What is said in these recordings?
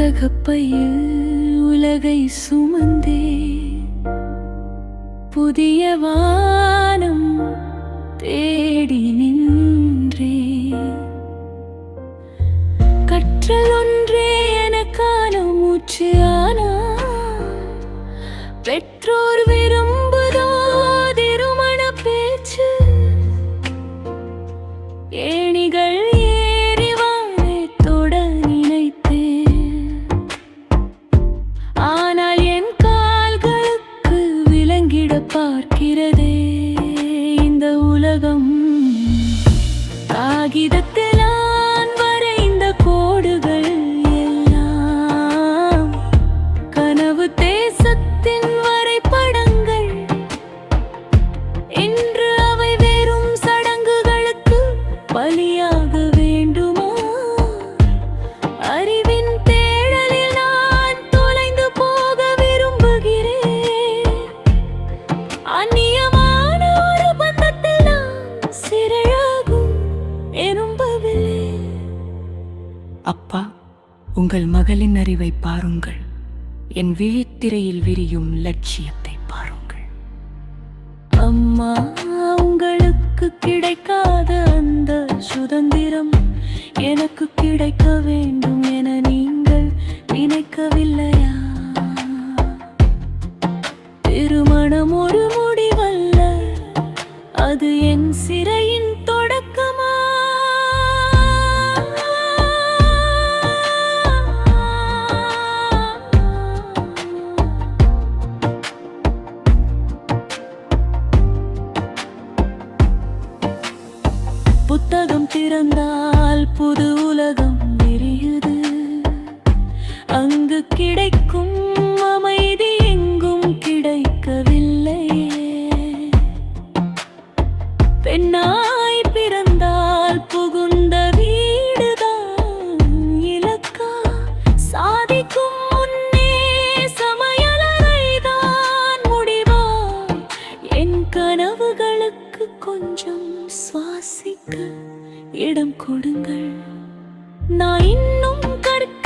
புத்தகப்பையில் உலகை சுமந்தே. புதிய வானம் தேடி நின்றே. கற்றல் ஒன்றே எனக்கான மூச்சு விலங்கிட பார்க்கிறதே இந்த உலகம். காகிதத்தை அப்பா உங்கள் மகளின் அறிவை பாருங்கள். என் விழித்திரையில் விரியும் லட்சியத்தை பாருங்கள். அம்மா உங்களுக்கு கிடைக்காத அந்த சுதந்திரம் எனக்கு கிடைக்க வேண்டும் என நீங்கள் நினைக்கவில்லையா? திருமணம் ஒரு முடிவல்ல அது என் சி திறந்தால் புது உலகம் விரியுது. அங்கு கிடைக்கும் அமைதி எங்கும் கிடைக்கவில்லை. பெண்ணாய் பிறந்தால் புகுந்த வீடுதான் இலக்கா. சாதிக்கும் முன்னே சமையலறைதான் முடிவா. என் கனவு கொஞ்சம் சுவாசிக்க இடம் கொடுங்கள். நான் இன்னும் கற்க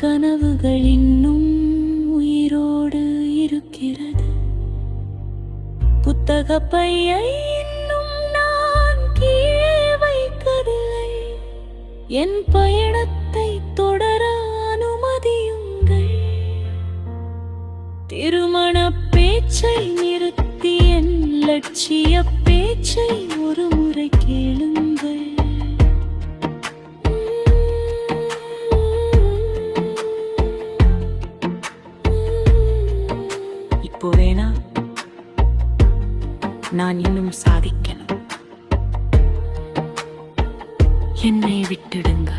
கனவுகள் இன்னும் உயிரோடு இருக்கிறது. புத்தக பையை இன்னும் நான் கீழே வைக்கவில்லை. என் பயணத்தை போவேனா நான் இன்னும் சாதிக்கணும். என்னை விட்டுடுங்க.